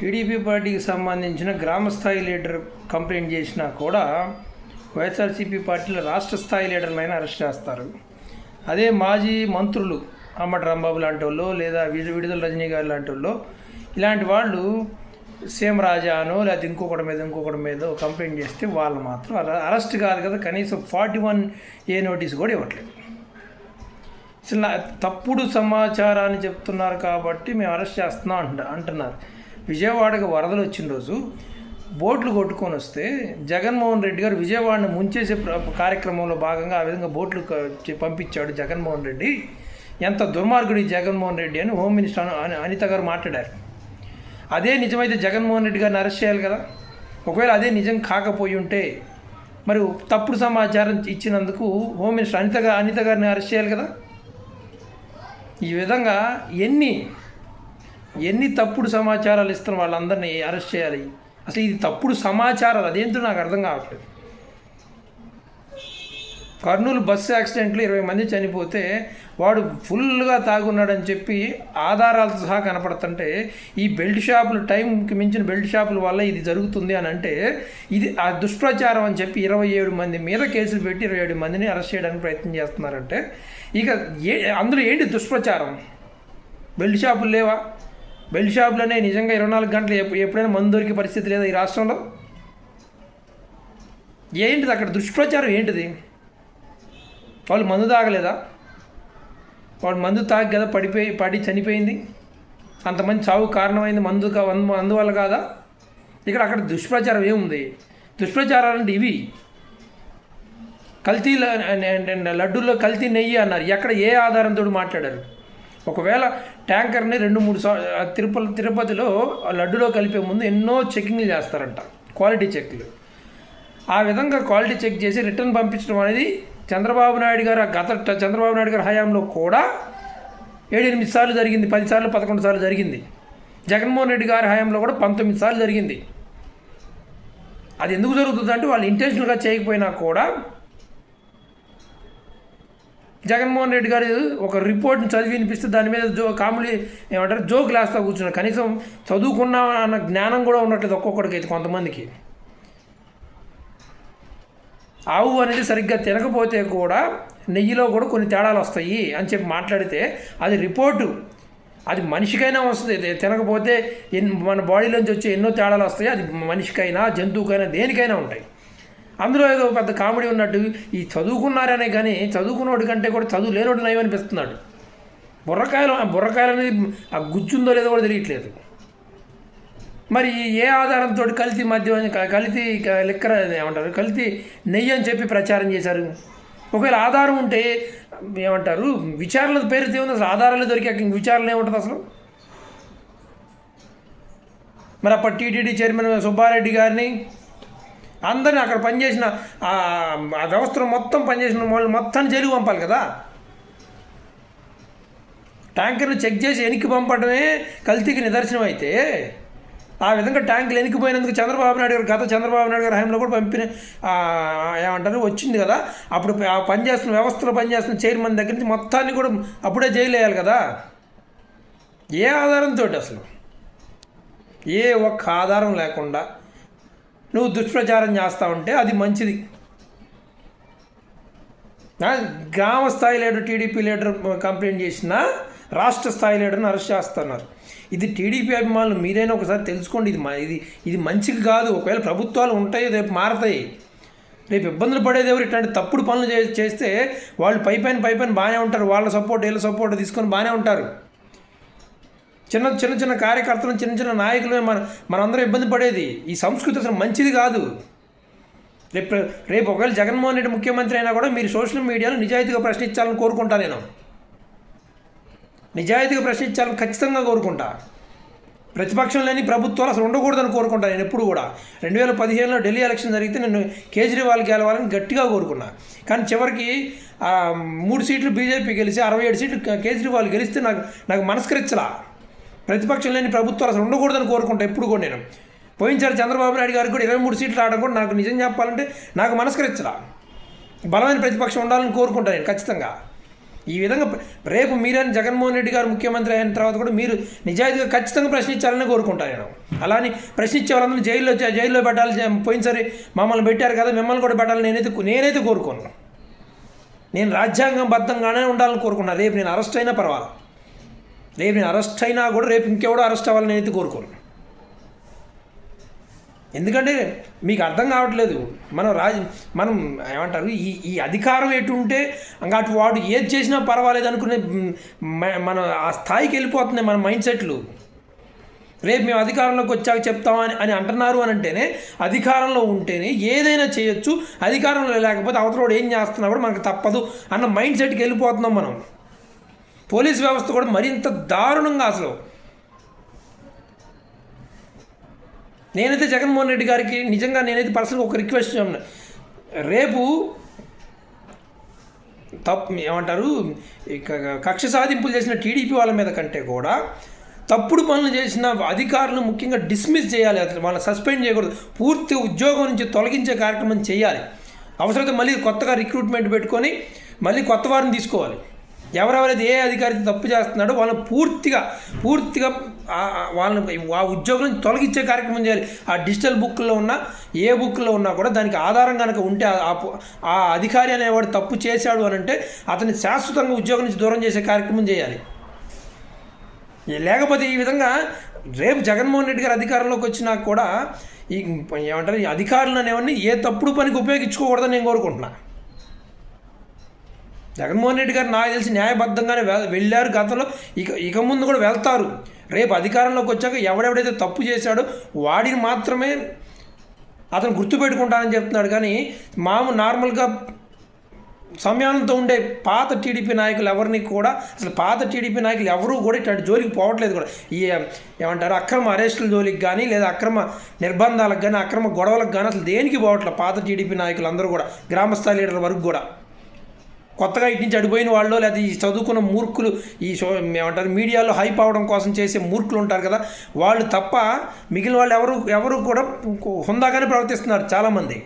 TDP పార్టీకి సంబంధించిన గ్రామ స్థాయి లీడర్ కంప్లైంట్ చేసినా కూడా వైఎస్ఆర్సీపీ పార్టీలో రాష్ట్ర స్థాయి లీడర్లైనా అరెస్ట్ చేస్తారు. అదే మాజీ మంత్రులు అమ్మటి రాంబాబు లాంటి వాళ్ళు లేదా విడు- విడుదల రజనీ గారు లాంటి వాళ్ళు ఇలాంటి వాళ్ళు సీఎం రాజానో లేకపోతే ఇంకొకటి మీద ఇంకొకటి మీద కంప్లైంట్ చేస్తే వాళ్ళు మాత్రం అరెస్ట్ కాదు కదా కనీసం ఫార్టీ వన్ ఏ నోటీస్ కూడా ఇవ్వట్లేదు. అసలు తప్పుడు సమాచారాన్ని చెప్తున్నారు కాబట్టి మేము అరెస్ట్ చేస్తున్నాం అంట అంటున్నారు. విజయవాడకు వరదలు వచ్చిన రోజు బోట్లు కొట్టుకొని వస్తే జగన్మోహన్ రెడ్డి గారు విజయవాడను ముంచేసే కార్యక్రమంలో భాగంగా ఆ విధంగా బోట్లు పంపించాడు జగన్మోహన్ రెడ్డి. ఎంత దుర్మార్గుడు జగన్మోహన్ రెడ్డి అని హోమ్ మినిస్టర్ అని- అనిత గారు మాట్లాడారు. అదే నిజమైతే జగన్మోహన్ రెడ్డి గారిని అరెస్ట్ చేయాలి కదా? ఒకవేళ అదే నిజం కాకపోయి ఉంటే మరి తప్పుడు సమాచారం ఇచ్చినందుకు హోమ్ మినిస్టర్ అనిత అనిత గారిని అరెస్ట్ చేయాలి కదా? ఈ విధంగా ఎన్ని ఎన్ని తప్పుడు సమాచారాలు ఇస్తున్న వాళ్ళందరినీ అరెస్ట్ చేయాలి? అసలు ఇది తప్పుడు సమాచారాలు అదేంటో నాకు అర్థం కావట్లేదు. కర్నూలు బస్సు యాక్సిడెంట్లో ఇరవై మంది చనిపోతే వాడు ఫుల్గా తాగున్నాడని చెప్పి ఆధారాలతో సహా కనపడుతుంటే ఈ బెల్ట్ షాపులు టైంకి మించిన బెల్ట్ షాపుల వల్ల ఇది జరుగుతుంది అని అంటే ఇది ఆ దుష్ప్రచారం అని చెప్పి ఇరవై ఏడు మంది మీద కేసులు పెట్టి ఇరవై ఏడు మందిని అరెస్ట్ చేయడానికి ప్రయత్నం చేస్తున్నారంటే ఇక ఏ అందులో ఏంటి దుష్ప్రచారం? బెల్ట్ షాపులు లేవా? బెల్ట్ షాప్లోనే నిజంగా ఇరవై నాలుగు గంటలు ఎప్పుడైనా మందు దొరికే పరిస్థితి లేదా ఈ రాష్ట్రంలో? ఏంటిది అక్కడ దుష్ప్రచారం ఏంటిది? వాళ్ళు మందు తాగలేదా? వాడు మందు తాగి కదా పడిపోయి పడి చనిపోయింది? అంతమంది చావు కారణమైంది మందు అందువల్ల మందు కాదా? ఇక్కడ అక్కడ దుష్ప్రచారం ఏముంది? దుష్ప్రచారాలు అంటే ఇవి. కల్తీ లడ్డూల్లో కల్తీ నెయ్యి అన్నారు. ఎక్కడ ఏ ఆధారంతో మాట్లాడారు? ఒకవేళ ట్యాంకర్ని రెండు మూడు సార్లు తిరుపతి తిరుపతిలో ఆ లడ్డులో కలిపే ముందు ఎన్నో చెకింగ్లు చేస్తారంట. క్వాలిటీ చెక్లు. ఆ విధంగా క్వాలిటీ చెక్ చేసి రిటర్న్ పంపించడం అనేది చంద్రబాబు నాయుడు గారు గత చంద్రబాబు నాయుడు గారి హయాంలో కూడా ఏడెనిమిది సార్లు జరిగింది పది సార్లు పదకొండు సార్లు జరిగింది. జగన్మోహన్ రెడ్డి గారి హయాంలో కూడా పంతొమ్మిది సార్లు జరిగింది. అది ఎందుకు జరుగుతుందంటే వాళ్ళు ఇంటెన్షనల్గా చేయకపోయినా కూడా జగన్మోహన్ రెడ్డి గారు ఒక రిపోర్ట్ని చదివి వినిపిస్తే దాని మీద జో కామెడీ ఏమంటారు జోక్ లేస్తా కూర్చున్నారు. కనీసం చదువుకున్నా అన్న జ్ఞానం కూడా ఉండట్లేదు ఒక్కొక్కడికి అయితే కొంతమందికి. ఆవు అనేది సరిగ్గా తినకపోతే కూడా నెయ్యిలో కూడా కొన్ని తేడాలు వస్తాయి అని చెప్పి మాట్లాడితే అది రిపోర్టు. అది మనిషికైనా వస్తుంది. తినకపోతే ఎన్ మన బాడీలోంచి వచ్చే ఎన్నో తేడాలు వస్తాయి. అది మనిషికైనా జంతువుకైనా దేనికైనా ఉంటాయి. అందులో ఏదో పెద్ద కామెడీ ఉన్నట్టు ఈ చదువుకున్నారనే కానీ చదువుకున్నోడి కంటే కూడా చదువు లేనోడు నయం అనిపిస్తున్నాడు బుర్రకాయలు ఆ బుర్రకాయలు అనేది ఆ గుజ్జుందో లేదో కూడా తెలియట్లేదు. మరి ఏ ఆధారంతో కల్తీ మద్యం క- కల్తీ లిక్కర్ ఏమంటారు? కల్తీ నెయ్యి అని చెప్పి ప్రచారం చేశారు. ఒకవేళ ఆధారం ఉంటే ఏమంటారు? విచారణ పేరు ఏముంది? అసలు ఆధారాలు దొరికాక ఇంక విచారణ ఏముంటుంది అసలు? మరి అప్పటి టీటీడీ చైర్మన్ సుబ్బారెడ్డి గారిని అందరిని అక్కడ పనిచేసిన ఆ వ్యవస్థను మొత్తం పనిచేసిన వాళ్ళు మొత్తాన్ని జైలుకి పంపాలి కదా? ట్యాంకర్లు చెక్ చేసి వెనక్కి పంపడమే కల్తీకి నిదర్శనం అయితే ఆ విధంగా ట్యాంకులు ఎనికిపోయినందుకు చంద్రబాబు నాయుడు గారు గత చంద్రబాబు నాయుడు గారి హయాంలో కూడా పంపిన ఏమంటారు వచ్చింది కదా? అప్పుడు ఆ పనిచేస్తున్న వ్యవస్థలో పనిచేస్తున్న చైర్మన్ దగ్గర నుంచి మొత్తాన్ని కూడా అప్పుడే జైలు వేయాలి కదా? ఏ ఆధారంతో అసలు? ఏ ఒక్క ఆధారం లేకుండా నువ్వు దుష్ప్రచారం చేస్తా ఉంటే అది మంచిది. గ్రామ స్థాయి లీడర్ టీడీపీ లీడర్ కంప్లైంట్ చేసినా రాష్ట్ర స్థాయి లీడర్ని అరెస్ట్ చేస్తున్నారు. ఇది టీడీపీ అభిమానులు మీరైనా ఒకసారి తెలుసుకోండి. ఇది మ- ఇది ఇది మంచిది కాదు. ఒకవేళ ప్రభుత్వాలు ఉంటాయి రేపు మారతాయి. రేపు ఇబ్బందులు పడేది ఎవరు? ఇట్లాంటి తప్పుడు పనులు చే చేస్తే వాళ్ళు పై పైన పై పైన బాగానే ఉంటారు. వాళ్ళ సపోర్ట్ వీళ్ళ సపోర్ట్ తీసుకొని బాగానే ఉంటారు. చిన్న చిన్న చిన్న కార్యకర్తలు చిన్న చిన్న నాయకులు మన మనందరం ఇబ్బంది పడేది. ఈ సంస్కృతి అసలు మంచిది కాదు. రేపు రేపు ఒకవేళ జగన్మోహన్ రెడ్డి ముఖ్యమంత్రి అయినా కూడా మీరు సోషల్ మీడియాలో నిజాయితీగా ప్రశ్నించాలని కోరుకుంటా నేను. నిజాయితీగా ప్రశ్నించాలని ఖచ్చితంగా కోరుకుంటా. ప్రతిపక్షం లేని ప్రభుత్వాలు అసలు ఉండకూడదని కోరుకుంటా నేను ఎప్పుడు కూడా. రెండు వేల పదిహేనులో ఢిల్లీ ఎలక్షన్ జరిగితే నేను కేజ్రీవాల్ గెలవాలని గట్టిగా కోరుకున్నా. కానీ చివరికి మూడు సీట్లు బీజేపీ గెలిచి అరవై ఏడు సీట్లు కేజ్రీవాల్ గెలిస్తే నాకు నాకు మనస్కరించలా ప్రతిపక్షం లేని ప్రభుత్వాలు అసలు ఉండకూడదని కోరుకుంటా ఎప్పుడు కూడా నేను. పోయినసారి చంద్రబాబు నాయుడు గారికి కూడా ఇరవై మూడు సీట్లు రావడం కూడా నాకు నిజం చెప్పాలంటే నాకు మనస్కరించరా బలమైన ప్రతిపక్షం ఉండాలని కోరుకుంటాను నేను ఖచ్చితంగా. ఈ విధంగా రేపు మీరని జగన్మోహన్ రెడ్డి గారు ముఖ్యమంత్రి అయిన తర్వాత కూడా మీరు నిజాయితీగా ఖచ్చితంగా ప్రశ్నించాలని కోరుకుంటాను నేను. అలాని ప్రశ్నించే వాళ్ళందరూ జైల్లో జైల్లో పెట్టాలి పోయినసారి మమ్మల్ని పెట్టారు కదా మిమ్మల్ని కూడా పెట్టాలని నేనైతే నేనైతే కోరుకోను. నేను రాజ్యాంగం బద్ధంగానే ఉండాలని కోరుకున్నాను రేపు నేను అరెస్ట్ అయినా పర్వాలేదు. రేపు నేను అరెస్ట్ అయినా కూడా రేపు ఇంకెవడో అరెస్ట్ అవ్వాలని నేనైతే కోరుకోను. ఎందుకంటే మీకు అర్థం కావట్లేదు. మనం రాజ మనం ఏమంటారు? ఈ ఈ అధికారం ఎటుంటే ఇంకా అటు వాడు ఏది చేసినా పర్వాలేదు అనుకునే మ- మన ఆ స్థాయికి వెళ్ళిపోతున్నాయి మన మైండ్ సెట్లు. రేపు మేము అధికారంలోకి వచ్చాక చెప్తామని అని అంటున్నారు అని అంటేనే అధికారంలో ఉంటేనే ఏదైనా చేయొచ్చు. అధికారంలో లేకపోతే అవతలోడు ఏం చేస్తున్నా కూడా మనకు తప్పదు అన్న మైండ్ సెట్కి వెళ్ళిపోతున్నాం మనం. పోలీస్ వ్యవస్థ కూడా మరింత దారుణంగా అసలు. నేనైతే జగన్మోహన్ రెడ్డి గారికి నిజంగా నేనైతే పర్సనల్గా ఒక రిక్వెస్ట్ రేపు తప్పు ఏమంటారు ఇక కక్ష సాధింపులు చేసిన టీడీపీ వాళ్ళ మీద కంటే కూడా తప్పుడు పనులు చేసిన అధికారులు ముఖ్యంగా డిస్మిస్ చేయాలి అసలు వాళ్ళని సస్పెండ్ చేయకూడదు. పూర్తి ఉద్యోగం నుంచి తొలగించే కార్యక్రమం చేయాలి. అవసరమైతే మళ్ళీ కొత్తగా రిక్రూట్మెంట్ పెట్టుకొని మళ్ళీ కొత్త వారిని తీసుకోవాలి. ఎవరెవరైతే ఏ అధికారి తప్పు చేస్తున్నాడో వాళ్ళని పూర్తిగా పూర్తిగా వాళ్ళని ఆ ఉద్యోగం నుంచి తొలగించే కార్యక్రమం చేయాలి. ఆ డిజిటల్ బుక్లో ఉన్న ఏ బుక్లో ఉన్నా కూడా దానికి ఆధారం కనుక ఉంటే ఆ- ఆ అధికారి అనేవాడు తప్పు చేశాడు అని అంటే అతన్ని శాశ్వతంగా ఉద్యోగం నుంచి దూరం చేసే కార్యక్రమం చేయాలి. లేకపోతే ఈ విధంగా రేపు జగన్మోహన్ రెడ్డి గారు అధికారంలోకి వచ్చినా కూడా ఈ ఏమంటారు అధికారులు అనేవన్నీ ఏ తప్పుడు పనికి ఉపయోగించుకోకూడదని నేను కోరుకుంటున్నాను జగన్మోహన్ రెడ్డి గారు నాకు తెలిసి న్యాయబద్ధంగానే వె- వెళ్ళారు గతంలో. ఇక ఇక ముందు కూడా వెళ్తారు. రేపు అధికారంలోకి వచ్చాక ఎవడెవడైతే తప్పు చేశాడో వాడిని మాత్రమే అతను గుర్తుపెట్టుకుంటానని చెప్తున్నాడు. కానీ మాము నార్మల్గా సమయాలతో ఉండే పాత టీడీపీ నాయకులు ఎవరిని కూడా అసలు పాత టీడీపీ నాయకులు ఎవరూ కూడా ఇట్లాంటి జోలికి పోవట్లేదు కూడా. ఈ ఏమంటారు అక్రమ అరెస్టుల జోలికి కానీ లేదా అక్రమ నిర్బంధాలకు కానీ అక్రమ గొడవలకు కానీ అసలు దేనికి పోవట్లేదు పాత టీడీపీ నాయకులు అందరూ కూడా గ్రామస్థాయి లీడర్ల వరకు కూడా. కొత్తగా ఇటు నుంచి అడిపోయిన వాళ్ళు లేదా ఈ చదువుకున్న మూర్ఖులు ఈ షో ఏమంటారు మీడియాలో హైప్ అవడం కోసం చేసే మూర్ఖులు ఉంటారు కదా వాళ్ళు తప్ప మిగిలిన వాళ్ళు ఎవరు ఎవరు కూడా హుందాగానే ప్రవర్తిస్తున్నారు చాలామంది.